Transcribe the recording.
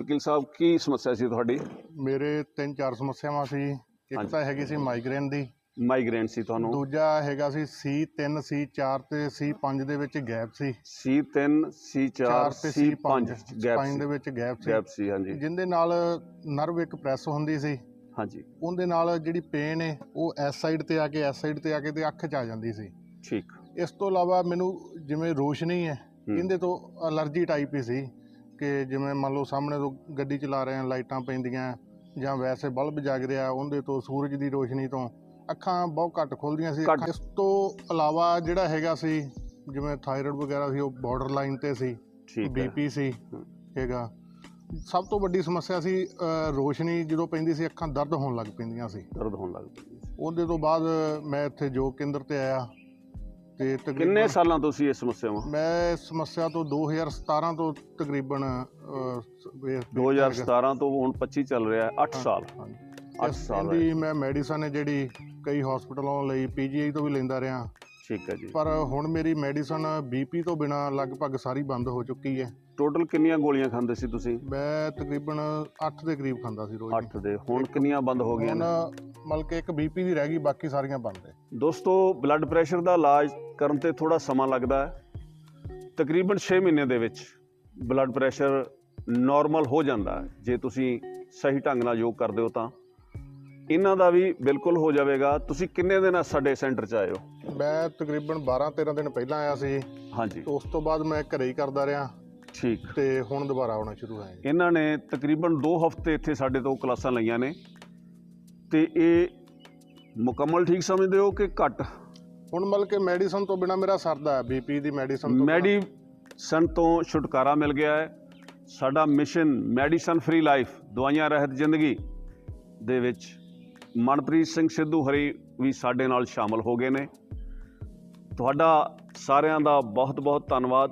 ਵਕੀਲ ਸਾਹਿਬ ਕੀ ਸਮੱਸਿਆ ਸੀ ਤੁਹਾਡੀ? ਮੇਰੇ ਤਿੰਨ ਚਾਰ ਸਮੱਸਿਆਵਾਂ ਸੀ। ਇੱਕ ਹਾਂਜੀ। ਤਾਂ ਹੈਗੀ ਸੀ ਮਾਈਗ੍ਰੇਨ ਦੀ। ਮਾਈਗ੍ਰੇਨ ਸੀ ਤੁਹਾਨੂੰ? ਦੂਜਾ ਹੈਗਾ ਸੀ C3 C4 ਤੇ C5 ਦੇ ਵਿੱਚ ਗੈਪ ਸੀ। C3 C4 4 ਤੇ C5 C5 ਗੈਪ ਸਪਾਈਨ ਦੇ ਸੀ। ਵਿੱਚ ਗੈਪ ਸੀ। ਗੈਪ ਸੀ ਹਾਂਜੀ। ਜਿੰਦੇ ਨਾਲ ਨਰਵ ਇੱਕ ਪ੍ਰੈਸ ਹੁੰਦੀ ਸੀ। ਹਾਂਜੀ। ਉਹਦੇ ਨਾਲ ਜਿਹੜੀ ਪੇਨ ਹੈ ਉਹ ਐਸ ਸਾਈਡ ਤੇ ਆ ਕੇ ਐਸ ਸਾਈਡ ਤੇ ਆ ਕੇ ਤੇ ਅੱਖ 'ਚ ਆ ਜਾਂਦੀ ਸੀ। ਠੀਕ। ਇਸ ਤੋਂ ਇਲਾਵਾ ਮੈਨੂੰ ਜਿਵੇਂ ਰੋਸ਼ਨੀ ਹੈ ਹੂੰ। ਇਹਦੇ ਤੋਂ ਅਲਰਜੀ ਟਾਈਪ ਹੀ ਸੀ। ਕਿ ਜਿਵੇਂ ਮੰਨ ਲਓ ਸਾਹਮਣੇ ਤੋਂ ਗੱਡੀ ਚਲਾ ਰਹੇ ਹਾਂ ਲਾਈਟਾਂ ਪੈਂਦੀਆਂ ਜਾਂ ਵੈਸੇ ਬਲਬ ਜਗ ਰਿਹਾ ਉਹਦੇ ਤੋਂ ਸੂਰਜ ਦੀ ਰੋਸ਼ਨੀ ਤੋਂ ਅੱਖਾਂ ਬਹੁਤ ਘੱਟ ਖੁੱਲਦੀਆਂ ਸੀ। ਇਸ ਤੋਂ ਇਲਾਵਾ ਜਿਹੜਾ ਹੈਗਾ ਸੀ ਜਿਵੇਂ ਥਾਇਰਾਇਡ ਵਗੈਰਾ ਸੀ ਉਹ ਬਾਰਡਰ ਲਾਈਨ ਤੇ ਸੀ ਬੀਪੀ ਸੀ। ਹੈਗਾ। ਸਭ ਤੋਂ ਵੱਡੀ ਸਮੱਸਿਆ ਸੀ ਰੋਸ਼ਨੀ ਜਦੋਂ ਪੈਂਦੀ ਸੀ ਅੱਖਾਂ ਦਰਦ ਹੋਣ ਲੱਗ ਪੈਂਦੀਆਂ ਸੀ। ਦਰਦ ਹੋਣ ਲੱਗ ਪਈ ਉਹਦੇ ਤੋਂ ਬਾਅਦ ਮੈਂ ਇੱਥੇ ਯੋਗ ਕੇਂਦਰ ਤੇ ਆਇਆ। ਤੇ ਕਿੰਨੇ ਤਕਰੀਬਨ ਸਾਲਾਂ ਤੋਂ ਸੀ ਇਹ ਸਮੱਸਿਆਵਾਂ ਮੈਂ ਇਸ ਸਮੱਸਿਆ ਤੋਂ 2017 ਤੋਂ ਤਕਰੀਬਨ ਅਹ, ਸ- ਵੇ- 2017 ਤੋਂ ਹੁਣ 25 ਚੱਲ ਰਿਹਾ ਹੈ 8 ਸਾਲ ਹਾਂਜੀ। 8 ਇਸ ਸਾਲ ਦੀ ਮੈਂ ਮੈਡੀਸਨ ਹੈ ਜਿਹੜੀ ਕਈ ਹਸਪੀਟਲਾਂ ਲਈ ਪੀਜੀਆਈ ਤੋਂ ਵੀ ਲੈਂਦਾ ਰਿਹਾ। ਠੀਕ ਹੈ ਜੀ। ਪਰ ਹੁਣ ਮੇਰੀ ਮੈਡੀਸਨ ਬੀਪੀ ਤੋਂ ਬਿਨਾ ਲਗਭਗ ਸਾਰੀ ਬੰਦ ਹੋ ਚੁੱਕੀ ਹੈ। ਟੋਟਲ ਕਿੰਨੀਆਂ ਗੋਲੀਆਂ ਖਾਂਦੇ ਸੀ ਤੁਸੀਂ? ਮੈਂ ਤਕਰੀਬਨ 8 ਦੇ ਕਰੀਬ ਖਾਂਦਾ ਸੀ ਰੋਜ਼ 8 ਦੇ। ਹੁਣ ਕਿੰਨੀਆਂ ਬੰਦ ਹੋ ਗਈਆਂ ਹੁਣ ਨੇ? ਮਤਲਬ ਕਿ ਇੱਕ ਬੀਪੀ ਦੀ ਰਹਿ ਗਈ ਬਾਕੀ ਸਾਰੀਆਂ ਬੰਦ ਹੈ। ਦੋਸਤੋ ਬਲੱਡ ਪ੍ਰੈਸ਼ਰ ਦਾ ਇਲਾਜ ਕਰਨ ਤੇ ਥੋੜਾ ਸਮਾਂ ਲੱਗਦਾ ਹੈ। ਤਕਰੀਬਨ 6 ਮਹੀਨੇ ਦੇ ਵਿੱਚ ਬਲੱਡ ਪ੍ਰੈਸ਼ਰ ਨਾਰਮਲ ਹੋ ਜਾਂਦਾ ਹੈ। ਜੇ ਤੁਸੀਂ ਸਹੀ ਢੰਗ ਨਾਲ ਯੋਗ ਕਰਦੇ ਹੋ ਤਾਂ। ਇਹਨਾਂ ਦਾ ਵੀ ਬਿਲਕੁਲ ਹੋ ਜਾਵੇਗਾ। ਤੁਸੀਂ ਕਿੰਨੇ ਦਿਨ ਸਾਡੇ ਸੈਂਟਰ 'ਚ ਆਏ ਹੋ? ਮੈਂ ਤਕਰੀਬਨ 12 13 ਦਿਨ ਪਹਿਲਾਂ ਆਇਆ ਸੀ। ਹਾਂਜੀ। ਉਸ ਤੋਂ ਬਾਅਦ ਮੈਂ ਘਰੇ ਹੀ ਕਰਦਾ ਰਿਹਾ। ਠੀਕ। ਤੇ ਹੁਣ ਦੁਬਾਰਾ ਆਉਣਾ ਸ਼ੁਰੂ ਹੋਇਆ ਇਹਨਾਂ ਨੇ ਤਕਰੀਬਨ 2 ਹਫ਼ਤੇ ਇੱਥੇ ਸਾਡੇ ਤੋਂ ਕਲਾਸਾਂ ਲਈਆਂ ਨੇ। ਤੇ ਇਹ ਮੁਕੰਮਲ ਠੀਕ ਸਮਝਦੇ ਹੋ ਕਿ ਘੱਟ? ਹੁਣ ਮਤਲਬ ਕਿ ਮੈਡੀਸਨ ਤੋਂ ਬਿਨਾ ਮੇਰਾ ਸਰਦਾ ਹੈ ਬੀਪੀ ਦੀ ਮੈਡੀਸਨ ਤੋਂ। ਮੈਡੀਸਨ ਤੋਂ ਛੁਟਕਾਰਾ ਮਿਲ ਗਿਆ ਹੈ। ਸਾਡਾ ਮਿਸ਼ਨ ਮੈਡੀਸਨ ਫ੍ਰੀ ਲਾਈਫ ਦਵਾਈਆਂ ਰਹਿਤ ਜ਼ਿੰਦਗੀ ਦੇ ਵਿੱਚ ਮਨਪ੍ਰੀਤ ਸਿੰਘ ਸਿੱਧੂ ਹਰੀ ਵੀ ਸਾਡੇ ਨਾਲ ਸ਼ਾਮਲ ਹੋ ਗਏ ਨੇ। ਤੁਹਾਡਾ ਸਾਰਿਆਂ ਦਾ ਬਹੁਤ ਬਹੁਤ ਧੰਨਵਾਦ।